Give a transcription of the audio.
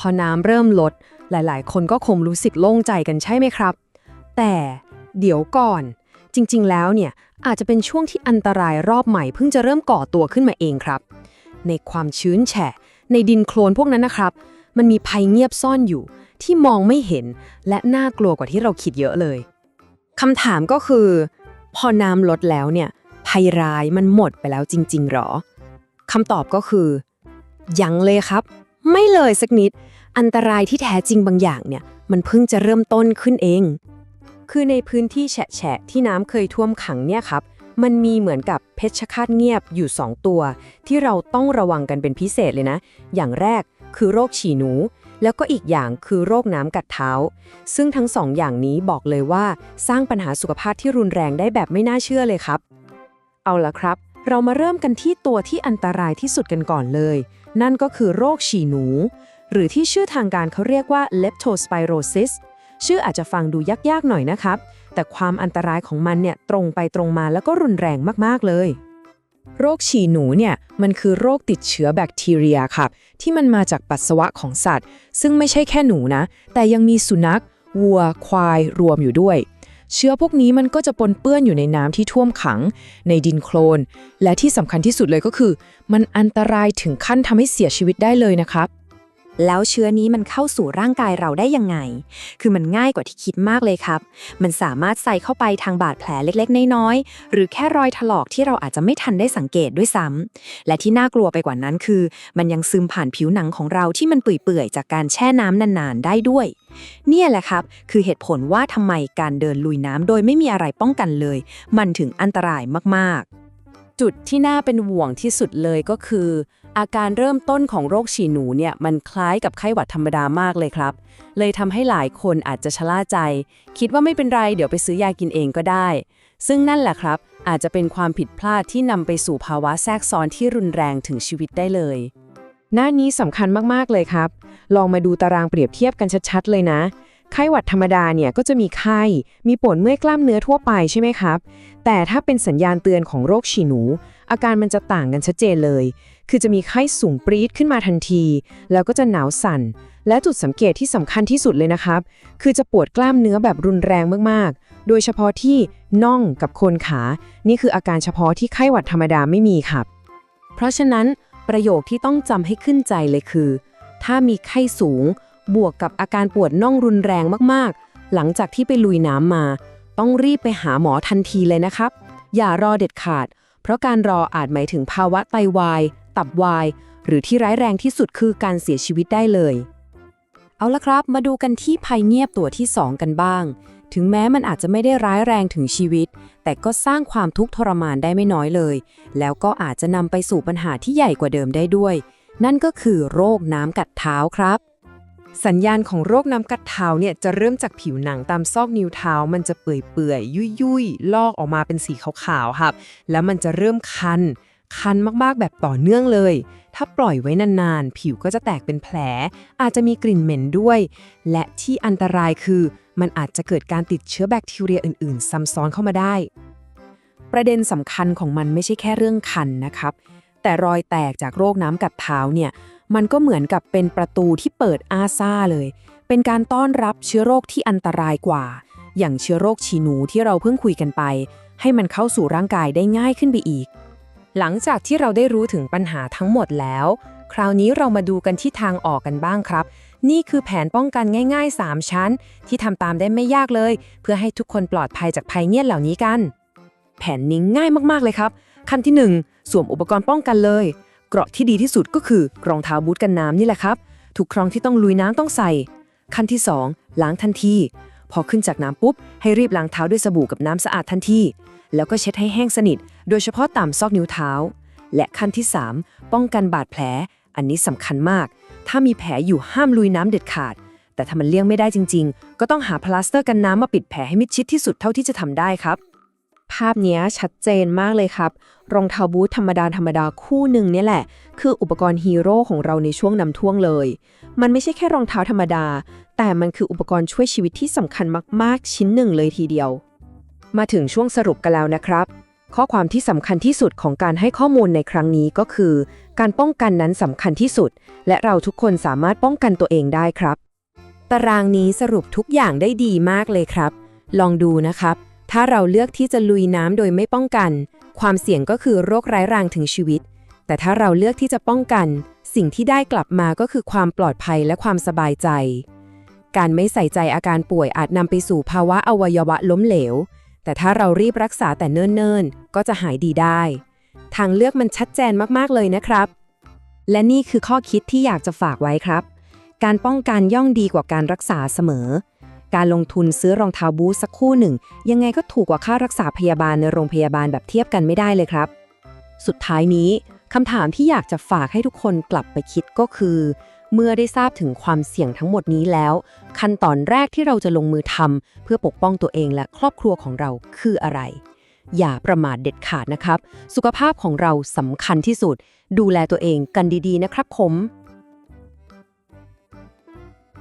พอน้ำเริ่มลด หลายๆ คนก็คงรู้สึกโล่งใจกันใช่ไหมครับ แต่เดี๋ยวก่อน จริง ๆ แล้วเนี่ยอาจจะเป็นช่วงที่อันตรายรอบใหม่เพิ่งจะเริ่มก่อตัวขึ้นมาเองครับ ในความชื้นแฉะ ในดินโคลนพวกนั้นนะครับ มันมีภัยเงียบซ่อนอยู่ ที่มองไม่เห็นและน่ากลัวกว่าที่เราคิดเยอะเลยคำถามก็คือ พอน้ำลดแล้วเนี่ยภัยร้ายมันหมดไปแล้วจริง ๆ หรอคำตอบก็คือ ยังเลยครับ ไม่เลยสักนิด อันตรายที่แท้จริงบางอย่างเนี่ย มันเพิ่งจะเริ่มต้นขึ้นเอง คือในพื้นที่แฉะที่น้ำเคยท่วมขังเนี่ยครับ มันมีเหมือนกับเพชฌฆาตเงียบอยู่ 2 ตัว ที่เราต้องระวังกันเป็นพิเศษเลยนะ อย่างแรกคือโรคฉี่หนู แล้วก็อีกอย่างคือโรคน้ำกัดเท้า ซึ่งทั้งสองอย่างนี้บอกเลยว่า สร้างปัญหาสุขภาพที่รุนแรงได้แบบไม่น่าเชื่อเลยครับ เอาละครับ เรามาเริ่มกันที่ตัวที่อันตรายที่สุดกันก่อนเลย นั่นก็คือโรคฉี่หนู หรือที่ชื่อทางการเขาเรียกว่า leptospirosis ชื่ออาจจะฟังดูยากๆหน่อยนะครับ แต่ความอันตรายของมันเนี่ยตรงไปตรงมาแล้วก็รุนแรงมากๆเลย โรคฉี่หนูเนี่ยมันคือโรคติดเชื้อแบคทีเรียครับ ที่มันมาจากปัสสาวะของสัตว์ ซึ่งไม่ใช่แค่หนูนะ แต่ยังมีสุนัข วัว ควายรวมอยู่ด้วย เชื้อพวกนี้มันก็จะปนเปื้อนอยู่ในน้ำที่ท่วมขัง ในดินโคลน และที่สำคัญที่สุดเลยก็คือ มันอันตรายถึงขั้นทำให้เสียชีวิตได้เลยนะครับ แล้วเชื้อนี้มันเข้าสู่ร่างกายเราได้ยังไง คือมันง่ายกว่าที่คิดมากเลยครับ มันสามารถใส่เข้าไปทางบาดแผลเล็กๆ น้อยๆ หรือแค่รอยถลอกที่เราอาจจะไม่ทันได้สังเกตด้วยซ้ำและที่น่ากลัวไปกว่านั้นคือ มันยังซึมผ่านผิวหนังของเราที่มันเปื่อยๆ จากการแช่น้ำนานๆ ได้ด้วย เนี่ยแหละครับ คือเหตุผลว่าทำไมการเดินลุยน้ำโดยไม่มีอะไรป้องกันเลย มันถึงอันตรายมากๆ จุดที่น่าเป็นห่วงที่สุดเลยก็คือ อาการเริ่มต้นของโรคฉี่หนูเนี่ยมันคล้ายกับไข้หวัดธรรมดามากเลยครับ เลยทำให้หลายคนอาจจะชะล่าใจ คิดว่าไม่เป็นไรเดี๋ยวไปซื้อยากินเองก็ได้ ซึ่งนั่นแหละครับ อาจจะเป็นความผิดพลาดที่นำไปสู่ภาวะแทรกซ้อนที่รุนแรงถึงชีวิตได้เลย หน้านี้สำคัญมากๆเลยครับ ลองมาดูตารางเปรียบเทียบกันชัดๆเลยนะ ไข้หวัดธรรมดาเนี่ยก็จะมีไข้ มีปวดเมื่อยกล้ามเนื้อทั่วไปใช่ไหมครับ แต่ถ้าเป็นสัญญาณเตือนของโรคฉี่หนู อาการมันจะต่างกันชัดเจนเลย คือจะมีไข้สูงปรี๊ดขึ้นมาทันที แล้วก็จะหนาวสั่น และจุดสังเกตที่สำคัญที่สุดเลยนะครับ คือจะปวดกล้ามเนื้อแบบรุนแรงมากๆ โดยเฉพาะที่น่องกับโคนขา นี่คืออาการเฉพาะที่ไข้หวัดธรรมดาไม่มีครับ เพราะฉะนั้นประโยคที่ต้องจำให้ขึ้นใจเลยคือ ถ้ามีไข้สูง บวกกับอาการปวดน่องรุนแรงมากๆ หลังจากที่ไปลุยน้ำมา ต้องรีบไปหาหมอทันทีเลยนะครับ อย่ารอเด็ดขาด เพราะการรออาจหมายถึงภาวะไตวาย ตับวาย หรือที่ร้ายแรงที่สุดคือการเสียชีวิตได้เลย เอาละครับ มาดูกันที่ภัยเงียบตัวที่ 2 กันบ้าง ถึงแม้มันอาจจะไม่ได้ร้ายแรงถึงชีวิต แต่ก็สร้างความทุกข์ทรมานได้ไม่น้อยเลย แล้วก็อาจจะนำไปสู่ปัญหาที่ใหญ่กว่าเดิมได้ด้วย นั่นก็คือโรคน้ำกัดเท้าครับ สัญญาณของโรคน้ำกัดเท้าเนี่ยจะเริ่มจากผิวหนังตามซอกนิ้วเท้า มันจะเปื่อยๆยุ่ยๆลอกออกมาเป็นสีขาวๆครับ แล้วมันจะเริ่มคัน คันมากๆแบบต่อเนื่องเลย ถ้าปล่อยไว้นานๆ ผิวก็จะแตกเป็นแผล อาจจะมีกลิ่นเหม็นด้วย และที่อันตรายคือมันอาจจะเกิดการติดเชื้อแบคทีเรียอื่นๆซ้ำซ้อนเข้ามาได้ ประเด็นสำคัญของมันไม่ใช่แค่เรื่องคันนะครับ แต่รอยแตกจากโรคน้ำกัดเท้าเนี่ย มันก็เหมือนกับเป็นประตูที่เปิดอาซ่าเลย เป็นการต้อนรับเชื้อโรคที่อันตรายกว่า อย่างเชื้อโรคฉีหนูที่เราเพิ่งคุยกันไป ให้มันเข้าสู่ร่างกายได้ง่ายขึ้นไปอีก หลังจากที่เราได้รู้ถึงปัญหาทั้งหมดแล้ว คราวนี้เรามาดูกันที่ทางออกกันบ้างครับ นี่คือแผนป้องกันง่าย ๆ 3 ชั้น ที่ทำตามได้ไม่ยากเลย เพื่อให้ทุกคนปลอดภัยจากภัยเงียบเหล่านี้กัน แผนนี้ง่ายมากๆเลยครับ ขั้นที่ 1 สวมอุปกรณ์ป้องกันเลย เกราะที่ดีที่สุดก็คือรองเท้าบูทกันน้ำนี่แหละครับ ทุกครั้งที่ต้องลุยน้ำต้องใส่ ขั้นที่ 2 ล้างทันที พอขึ้นจากน้ำปุ๊บ ให้รีบล้างเท้าด้วยสบู่กับน้ำสะอาดทันที แล้วก็เช็ดให้แห้งสนิท โดยเฉพาะตามซอกนิ้วเท้า และขั้นที่ 3 ป้องกันบาดแผล อันนี้สำคัญมาก ถ้ามีแผลอยู่ห้ามลุยน้ำเด็ดขาด แต่ถ้ามันเลี่ยงไม่ได้จริง ๆ ก็ต้องหาพลาสเตอร์กันน้ำมาปิดแผลให้มิดชิดที่สุดเท่าที่จะทำได้ครับ ภาพนี้ชัดเจนมากเลยครับ รองเท้าบูทธรรมดาธรรมดาคู่หนึ่งเนี่ยแหละ คืออุปกรณ์ฮีโร่ของเราในช่วงนำท่วงเลย มันไม่ใช่แค่รองเท้าธรรมดา แต่มันคืออุปกรณ์ช่วยชีวิตที่สำคัญมาก ๆ ชิ้นหนึ่งเลยทีเดียว มาถึงช่วงสรุปกันแล้วนะครับ ข้อความที่สำคัญที่สุดของการให้ข้อมูลในครั้งนี้ก็คือ การป้องกันนั้นสำคัญที่สุด และเราทุกคนสามารถป้องกันตัวเองได้ครับ ตารางนี้สรุปทุกอย่างได้ดีมากเลยครับ ลองดูนะครับ ถ้าเราเลือกที่จะลุยน้ำโดยไม่ป้องกัน ความเสี่ยงก็คือโรคร้ายแรงถึงชีวิต แต่ถ้าเราเลือกที่จะป้องกัน สิ่งที่ได้กลับมาก็คือความปลอดภัยและความสบายใจ การไม่ใส่ใจอาการป่วยอาจนำไปสู่ภาวะอวัยวะล้มเหลว แต่ถ้าเรารีบรักษาแต่เนิ่นๆ ก็จะหายดีได้ ทางเลือกมันชัดเจนมากๆเลยนะครับ และนี่คือข้อคิดที่อยากจะฝากไว้ครับ การป้องกันย่องดีกว่าการรักษาเสมอ การลงทุนซื้อรองเท้าบูทสักคู่หนึ่ง ยังไงก็ถูกกว่าค่ารักษาพยาบาลในโรงพยาบาลแบบเทียบกันไม่ได้เลยครับ สุดท้ายนี้คำถามที่อยากจะฝากให้ทุกคนกลับไปคิดก็คือ เมื่อได้ทราบถึงความเสี่ยงทั้งหมดนี้แล้ว ขั้นตอนแรกที่เราจะลงมือทำเพื่อปกป้องตัวเองและครอบครัวของเราคืออะไร อย่าประมาทเด็ดขาดนะครับ สุขภาพของเราสำคัญที่สุด ดูแลตัวเองกันดีๆนะครับผม